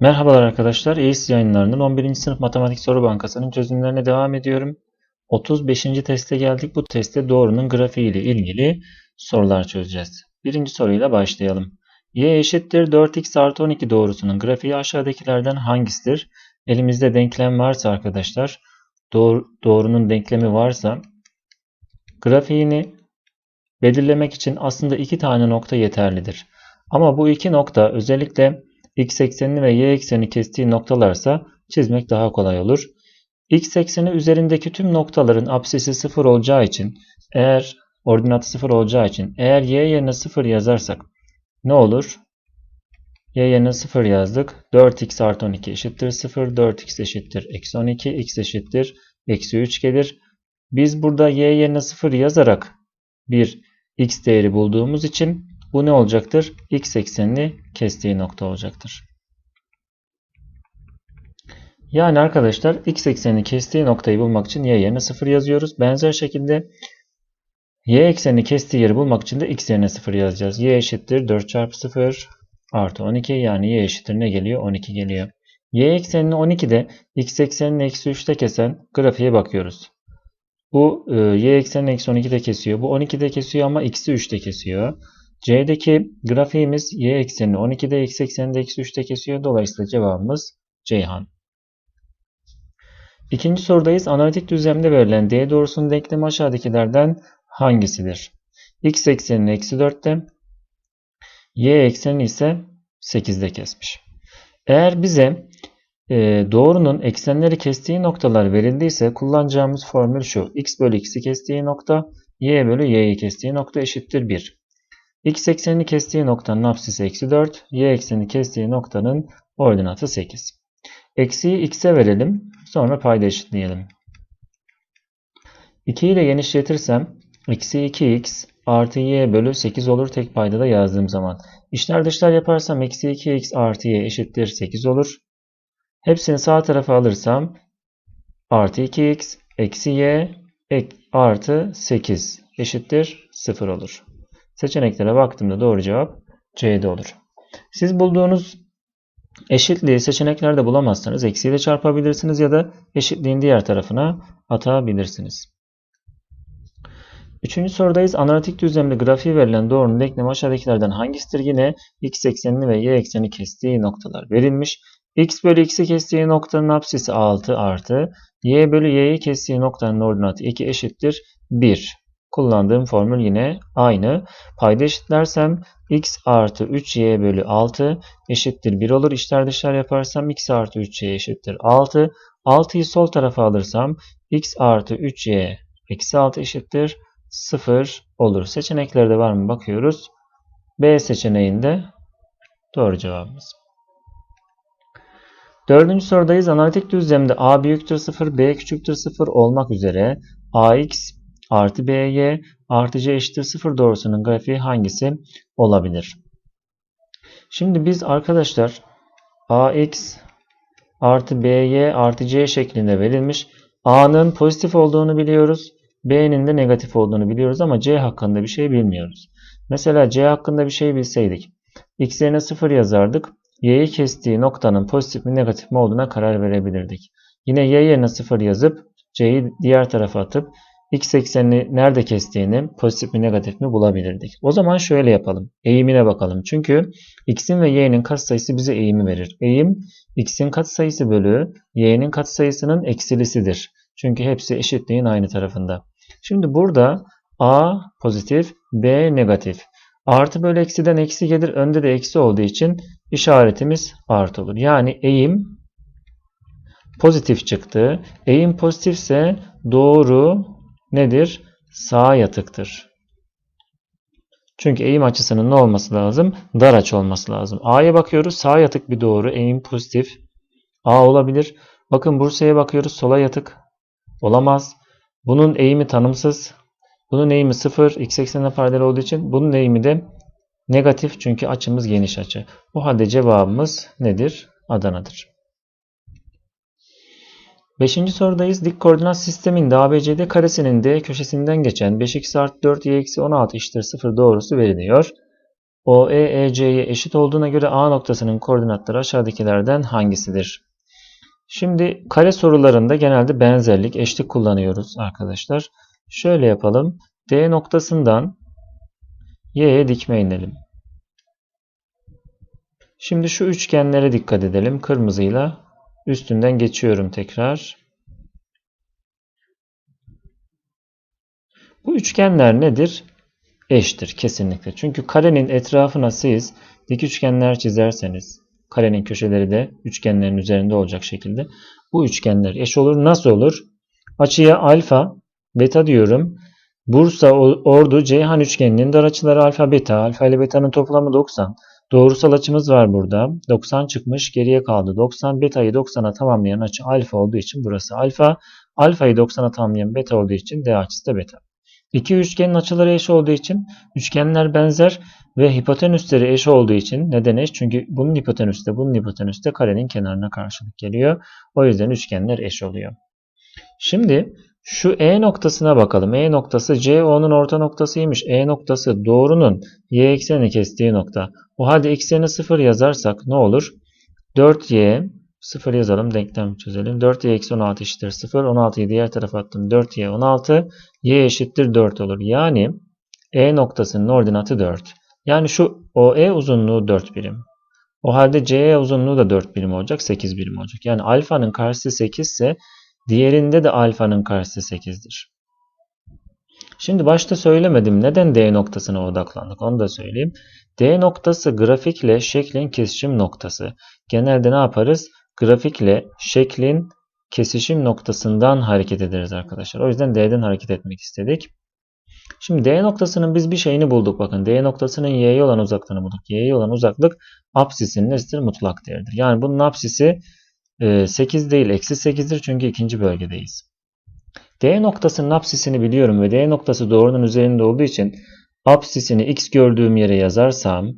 Merhabalar arkadaşlar. EYS yayınlarının 11. sınıf matematik soru bankasının çözümlerine devam ediyorum. 35. teste geldik. Bu testte doğrunun grafiği ile ilgili sorular çözeceğiz. Birinci soruyla başlayalım. Y eşittir 4x artı 12 doğrusunun grafiği aşağıdakilerden hangisidir? Elimizde denklem varsa arkadaşlar, doğru, doğrunun denklemi varsa grafiğini belirlemek için aslında iki tane nokta yeterlidir. Ama bu iki nokta özellikle x eksenini ve y eksenini kestiği noktalarsa çizmek daha kolay olur. x ekseni üzerindeki tüm noktaların apsisi 0 olacağı için eğer ordinatı 0 olacağı için eğer y yerine 0 yazarsak ne olur? y yerine 0 yazdık. 4x artı 12 eşittir 0. 4x eşittir eksi 12. x eşittir eksi 3 gelir. Biz burada y yerine 0 yazarak bir x değeri bulduğumuz için bu ne olacaktır? X eksenini kestiği nokta olacaktır. Yani arkadaşlar x eksenini kestiği noktayı bulmak için y yerine 0 yazıyoruz. Benzer şekilde y eksenini kestiği yeri bulmak için de x yerine 0 yazacağız. y eşittir 4 çarpı 0 artı 12 yani y eşittir ne geliyor? 12 geliyor. y eksenini 12'de x eksenini eksi 3'te kesen grafiğe bakıyoruz. Bu e, y eksenini eksi 12'de kesiyor. Bu 12'de kesiyor ama x'i 3'te kesiyor. C'deki grafiğimiz y eksenini 12'de x ekseninde eksi 3'te kesiyor. Dolayısıyla cevabımız Ceyhan. İkinci sorudayız. Analitik düzlemde verilen D doğrusunun denklemi aşağıdakilerden hangisidir? x eksenini eksi 4'te y eksenini ise 8'de kesmiş. Eğer bize e, doğrunun eksenleri kestiği noktalar verildiyse kullanacağımız formül şu. x bölü x'i kestiği nokta y bölü y'yi kestiği nokta eşittir 1. X eksenini kestiği noktanın apsisi eksi 4. Y eksenini kestiği noktanın ordinatı 8. Eksiyi x'e verelim. Sonra payda eşitleyelim. 2 ile genişletirsem eksi 2x artı y bölü 8 olur tek payda da yazdığım zaman. İşler dışlar yaparsam eksi 2x artı y eşittir 8 olur. Hepsini sağ tarafa alırsam artı 2x eksi y artı 8 eşittir 0 olur. Seçeneklere baktığımda doğru cevap C'de olur. Siz bulduğunuz eşitliği seçeneklerde bulamazsanız eksiyle çarpabilirsiniz ya da eşitliğin diğer tarafına atabilirsiniz. Üçüncü sorudayız. Analitik düzlemde grafiği verilen doğrunun denklemi aşağıdakilerden hangisidir? Yine x eksenini ve y eksenini kestiği noktalar verilmiş. x bölü x'i kestiği noktanın apsisi 6 artı y bölü y'yi kestiği noktanın ordinatı 2 eşittir 1 kullandığım formül yine aynı. Payda eşitlersem x artı 3y bölü 6 eşittir 1 olur. İçler dışlar yaparsam x artı 3y eşittir 6. 6'yı sol tarafa alırsam x artı 3y eksi 6 eşittir 0 olur. Seçeneklerde var mı bakıyoruz. B seçeneğinde doğru cevabımız. Dördüncü sorudayız. Analitik düzlemde a büyüktür 0, b küçüktür 0 olmak üzere ax artı BY artı C eşittir 0 doğrusunun grafiği hangisi olabilir? Şimdi biz arkadaşlar AX artı BY artı C şeklinde verilmiş. A'nın pozitif olduğunu biliyoruz. B'nin de negatif olduğunu biliyoruz ama C hakkında bir şey bilmiyoruz. Mesela C hakkında bir şey bilseydik. X yerine 0 yazardık. Y'yi kestiği noktanın pozitif mi negatif mi olduğuna karar verebilirdik. Yine Y yerine 0 yazıp C'yi diğer tarafa atıp x eksenini nerede kestiğini pozitif mi negatif mi bulabilirdik. O zaman şöyle yapalım. Eğimine bakalım. Çünkü x'in ve y'nin katsayısı bize eğimi verir. Eğim x'in katsayısı bölü y'nin katsayısının eksilisidir. Çünkü hepsi eşitliğin aynı tarafında. Şimdi burada a pozitif, b negatif. Artı bölü eksiden eksi gelir. Önde de eksi olduğu için işaretimiz artı olur. Yani eğim pozitif çıktı. Eğim pozitifse doğru nedir? Sağ yatıktır. Çünkü eğim açısının ne olması lazım? Dar açı olması lazım. A'ya bakıyoruz. Sağ yatık bir doğru. Eğim pozitif. A olabilir. Bakın Bursa'ya bakıyoruz. Sola yatık. Olamaz. Bunun eğimi tanımsız. Bunun eğimi 0. X eksenine paralel olduğu için bunun eğimi de negatif. Çünkü açımız geniş açı. O halde cevabımız nedir? Adana'dır. Beşinci sorudayız. Dik koordinat sisteminde ABCD karesinin D köşesinden geçen 5x artı 4 y eksi 16 eşittir 0 doğrusu veriliyor. OE EC'ye eşit olduğuna göre A noktasının koordinatları aşağıdakilerden hangisidir? Şimdi kare sorularında genelde benzerlik, eşlik kullanıyoruz arkadaşlar. Şöyle yapalım. D noktasından Y'ye dikme inelim. Şimdi şu üçgenlere dikkat edelim. Kırmızıyla üstünden geçiyorum tekrar. Bu üçgenler nedir? Eştir kesinlikle. Çünkü karenin etrafına siz dik üçgenler çizerseniz karenin köşeleri de üçgenlerin üzerinde olacak şekilde bu üçgenler eş olur. Nasıl olur? Açıya alfa, beta diyorum. Bursa, Ordu, Ceyhan üçgeninin dar açıları alfa, beta. Alfa ile beta'nın toplamı 90. Doğrusal açımız var burada. 90 çıkmış. Geriye kaldı 90. Beta'yı 90'a tamamlayan açı alfa olduğu için burası alfa. Alfa'yı 90'a tamamlayan beta olduğu için D açısı da beta. İki üçgenin açıları eş olduğu için üçgenler benzer ve hipotenüsleri eş olduğu için neden eş? Çünkü bunun hipotenüsü de bunun hipotenüsü de karenin kenarına karşılık geliyor. O yüzden üçgenler eş oluyor. Şimdi şu E noktasına bakalım. E noktası CO'nun orta noktasıymış. E noktası doğrunun y eksenini kestiği nokta. O halde x'ini 0 yazarsak ne olur? 4y 0 yazalım denklem çözelim. 4y eksi 16 eşittir 0. 16'yı diğer tarafa attım. 4y 16. y eşittir 4 olur. Yani E noktasının ordinatı 4. Yani şu OE uzunluğu 4 birim. O halde CE uzunluğu da 4 birim olacak. 8 birim olacak. Yani alfanın karşısı 8 ise diğerinde de alfanın karşısı 8'dir. Şimdi başta söylemedim. Neden D noktasına odaklandık? Onu da söyleyeyim. D noktası grafikle şeklin kesişim noktası. Genelde ne yaparız? Grafikle şeklin kesişim noktasından hareket ederiz arkadaşlar. O yüzden D'den hareket etmek istedik. Şimdi D noktasının biz bir şeyini bulduk. Bakın D noktasının Y'ye olan uzaklığını bulduk. Y'ye olan uzaklık apsisinin nesidir? Mutlak değerdir. Yani bunun apsisi 8 değil eksi 8'dir çünkü ikinci bölgedeyiz. D noktasının apsisini biliyorum ve D noktası doğrunun üzerinde olduğu için apsisini x gördüğüm yere yazarsam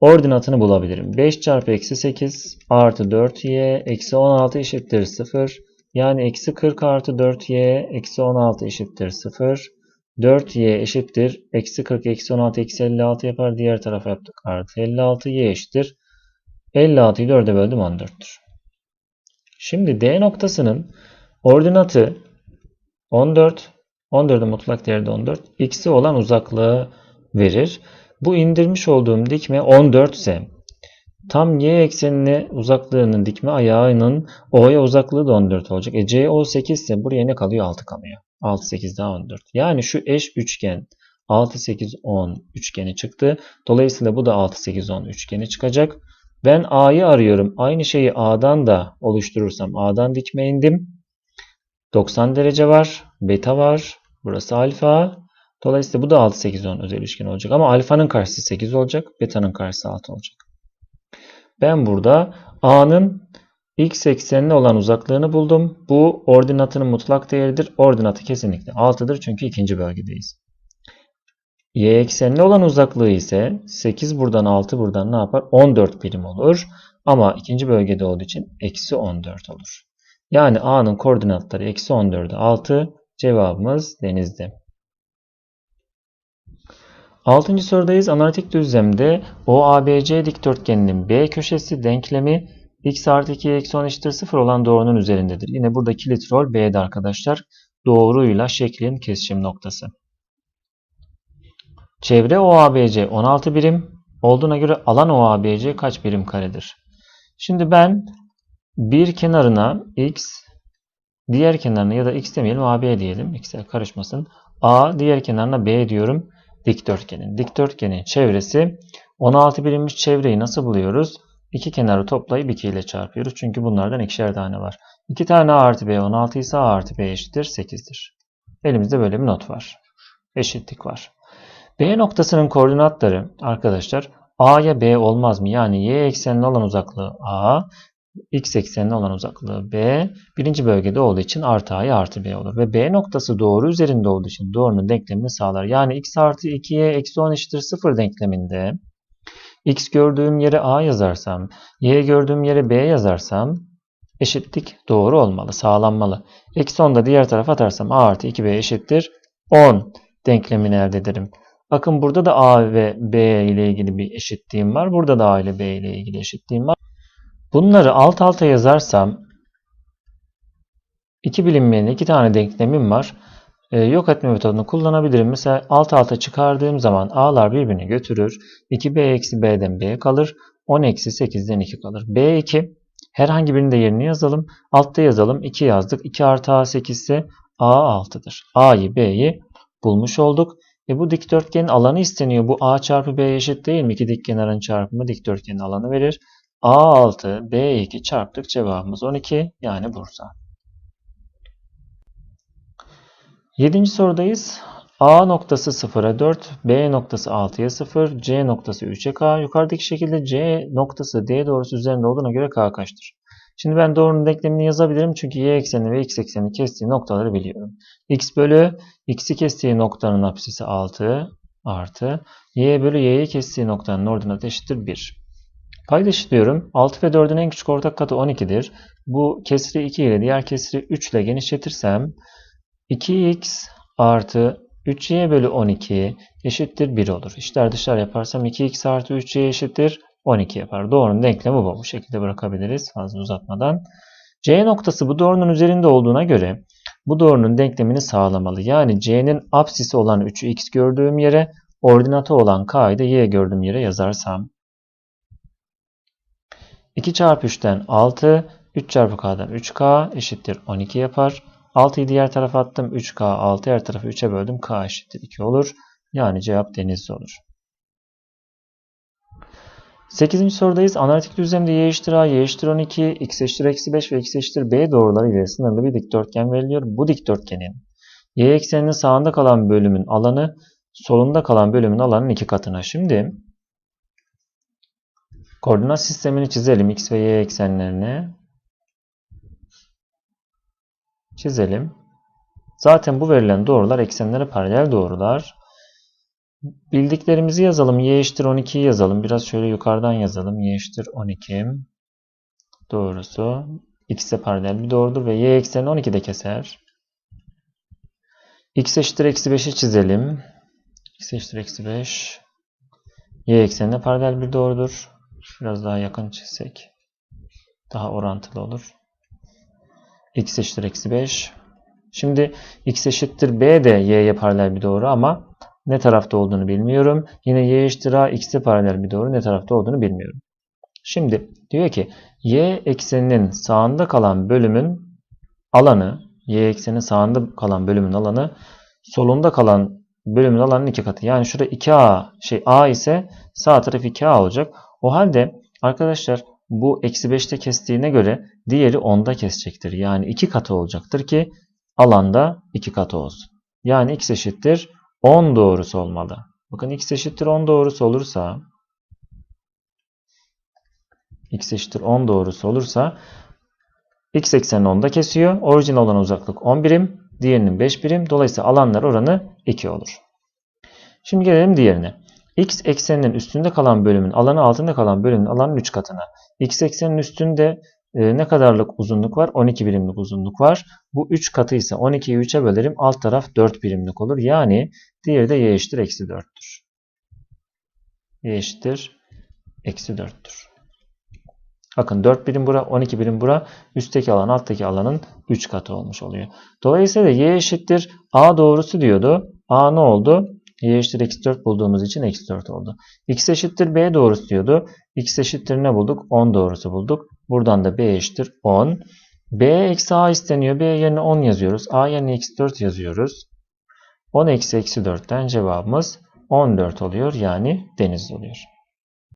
ordinatını bulabilirim. 5 çarpı eksi 8 artı 4y eksi 16 eşittir 0. Yani eksi 40 artı 4y eksi 16 eşittir 0. 4y eşittir. Eksi 40 eksi 16 eksi 56 yapar. Diğer tarafa yaptık. Artı 56 y eşittir. 56'yı 4'e böldüm 14'tür. Şimdi D noktasının ordinatı 14. 14'ün mutlak değeri de 14. X'i olan uzaklığı verir. Bu indirmiş olduğum dikme 14 ise tam y eksenine uzaklığının dikme ayağının O'ya uzaklığı da 14 olacak. E CO 8 ise buraya ne kalıyor? 6 kalıyor. 6, 8 daha 14. Yani şu eş üçgen 6, 8, 10 üçgeni çıktı. Dolayısıyla bu da 6, 8, 10 üçgeni çıkacak. Ben A'yı arıyorum. Aynı şeyi A'dan da oluşturursam A'dan dikme indim. 90 derece var. Beta var. Burası alfa. Dolayısıyla bu da 6, 8, 10 özel üçgen olacak. Ama alfanın karşısı 8 olacak. Beta'nın karşısı 6 olacak. Ben burada A'nın x eksenine olan uzaklığını buldum. Bu ordinatının mutlak değeridir. Ordinatı kesinlikle 6'dır çünkü ikinci bölgedeyiz. Y eksenine olan uzaklığı ise 8 buradan 6 buradan ne yapar? 14 birim olur. Ama ikinci bölgede olduğu için eksi 14 olur. Yani A'nın koordinatları eksi 14'e 6. Cevabımız denizde. Altıncı sorudayız. Analitik düzlemde OABC dikdörtgeninin B köşesi denklemi x artı 2 eksi 10 eşittir 0 olan doğrunun üzerindedir. Yine burada kilit rol B'de arkadaşlar. Doğruyla şeklin kesişim noktası. Çevre OABC 16 birim olduğuna göre alan OABC kaç birim karedir? Şimdi ben bir kenarına x, diğer kenarına ya da x demeyelim AB diyelim. X'ler karışmasın. A, diğer kenarına B diyorum. Dikdörtgenin. Dikdörtgenin çevresi 16 birimmiş çevreyi nasıl buluyoruz? İki kenarı toplayıp 2 ile çarpıyoruz. Çünkü bunlardan ikişer tane var. 2 tane A artı B 16 ise A artı B eşittir 8'dir. Elimizde böyle bir not var. Eşitlik var. B noktasının koordinatları arkadaşlar A'ya B olmaz mı? Yani y eksenine olan uzaklığı A, x eksenine olan uzaklığı B. Birinci bölgede olduğu için artı A'ya artı B olur. Ve B noktası doğru üzerinde olduğu için doğrunun denklemini sağlar. Yani x artı 2y eksi 10 eşittir 0 denkleminde x gördüğüm yere A yazarsam, y gördüğüm yere B yazarsam eşitlik doğru olmalı, sağlanmalı. Eksi 10 da diğer tarafa atarsam A artı 2B eşittir 10 denklemini elde ederim. Bakın burada da A ve B ile ilgili bir eşitliğim var. Burada da A ile B ile ilgili eşitliğim var. Bunları alt alta yazarsam iki bilinmeyen iki tane denklemim var. Ee, yok etme metodunu kullanabilirim. Mesela alt alta çıkardığım zaman A'lar birbirini götürür. 2B eksi B'den B kalır. 10 eksi 8'den 2 kalır. B2 herhangi birinin de yerini yazalım. Altta yazalım. 2 yazdık. 2 artı A 8 ise A 6'dır. A'yı B'yi bulmuş olduk. E bu dikdörtgenin alanı isteniyor. Bu A çarpı B eşit değil mi? İki dikkenarın çarpımı dikdörtgenin alanı verir. A6, B2 çarptık cevabımız 12 yani Bursa. Yedinci sorudayız. A noktası 0'a 4, B noktası 6'ya 0, C noktası 3'e K. Yukarıdaki şekilde C noktası D doğrusu üzerinde olduğuna göre K kaçtır? Şimdi ben doğrunun denklemini yazabilirim çünkü y eksenini ve x eksenini kestiği noktaları biliyorum. x bölü x'i kestiği noktanın apsisi 6 artı y bölü y'yi kestiği noktanın ordinatı eşittir 1. Paydaşlıyorum. 6 ve 4'ün en küçük ortak katı 12'dir. Bu kesri 2 ile diğer kesri 3 ile genişletirsem 2x artı 3y bölü 12 eşittir 1 olur. İşler dışlar yaparsam 2x artı 3y eşittir 12 yapar. Doğrunun denklemi bu. Bu şekilde bırakabiliriz fazla uzatmadan. C noktası bu doğrunun üzerinde olduğuna göre bu doğrunun denklemini sağlamalı. Yani C'nin apsisi olan 3'ü x gördüğüm yere, ordinatı olan k'yı da y gördüğüm yere yazarsam 2 çarpı 3'ten 6, 3 çarpı k'dan 3k eşittir 12 yapar. 6'yı diğer tarafa attım. 3k 6 her tarafı 3'e böldüm. k eşittir 2 olur. Yani cevap denizli olur. 8. sorudayız. Analitik düzlemde y eşittir a, y eşittir 12, x eşittir eksi 5 ve x eşittir b doğruları ile sınırlı bir dikdörtgen veriliyor. Bu dikdörtgenin y ekseninin sağında kalan bölümün alanı solunda kalan bölümün alanının iki katına. Şimdi koordinat sistemini çizelim. x ve y eksenlerini çizelim. Zaten bu verilen doğrular eksenlere paralel doğrular. Bildiklerimizi yazalım. Y eşittir 12'yi yazalım. Biraz şöyle yukarıdan yazalım. Y eşittir 12 doğrusu x'e paralel bir doğrudur ve y eksenini 12'de keser. x eşittir eksi 5'i çizelim. x eşittir eksi 5 y eksenine paralel bir doğrudur. Biraz daha yakın çizsek daha orantılı olur. x eşittir eksi 5 Şimdi x eşittir b de y'ye paralel bir doğru ama ne tarafta olduğunu bilmiyorum. Yine y eşittir a x'e paralel bir doğru ne tarafta olduğunu bilmiyorum. Şimdi diyor ki y ekseninin sağında kalan bölümün alanı y ekseninin sağında kalan bölümün alanı solunda kalan bölümün alanının iki katı. Yani şurada 2a şey a ise sağ taraf 2a olacak. O halde arkadaşlar bu eksi 5'te kestiğine göre diğeri 10'da kesecektir. Yani iki katı olacaktır ki alanda iki katı olsun. Yani x eşittir 10 doğrusu olmalı. Bakın x eşittir 10 doğrusu olursa x eşittir 10 doğrusu olursa x eksenini 10'da kesiyor. Orijin olan uzaklık 10 birim. Diğerinin 5 birim. Dolayısıyla alanlar oranı 2 olur. Şimdi gelelim diğerine. x ekseninin üstünde kalan bölümün alanı altında kalan bölümün alanının 3 katına. x eksenin üstünde e, ne kadarlık uzunluk var? 12 birimlik uzunluk var. Bu 3 katı ise 12'yi 3'e bölerim. Alt taraf 4 birimlik olur. Yani diğeri de y eşittir eksi 4'tür. y eşittir eksi 4'tür. Bakın 4 birim bura, 12 birim bura. Üstteki alan alttaki alanın 3 katı olmuş oluyor. Dolayısıyla y eşittir a doğrusu diyordu. a ne oldu? y eşittir eksi 4 bulduğumuz için eksi 4 oldu. x eşittir b doğrusu diyordu. x eşittir ne bulduk? 10 doğrusu bulduk. Buradan da b eşittir 10. b eksi a isteniyor. b yerine 10 yazıyoruz. a yerine eksi 4 yazıyoruz. 10 eksi eksi 4'ten cevabımız 14 oluyor. Yani deniz oluyor.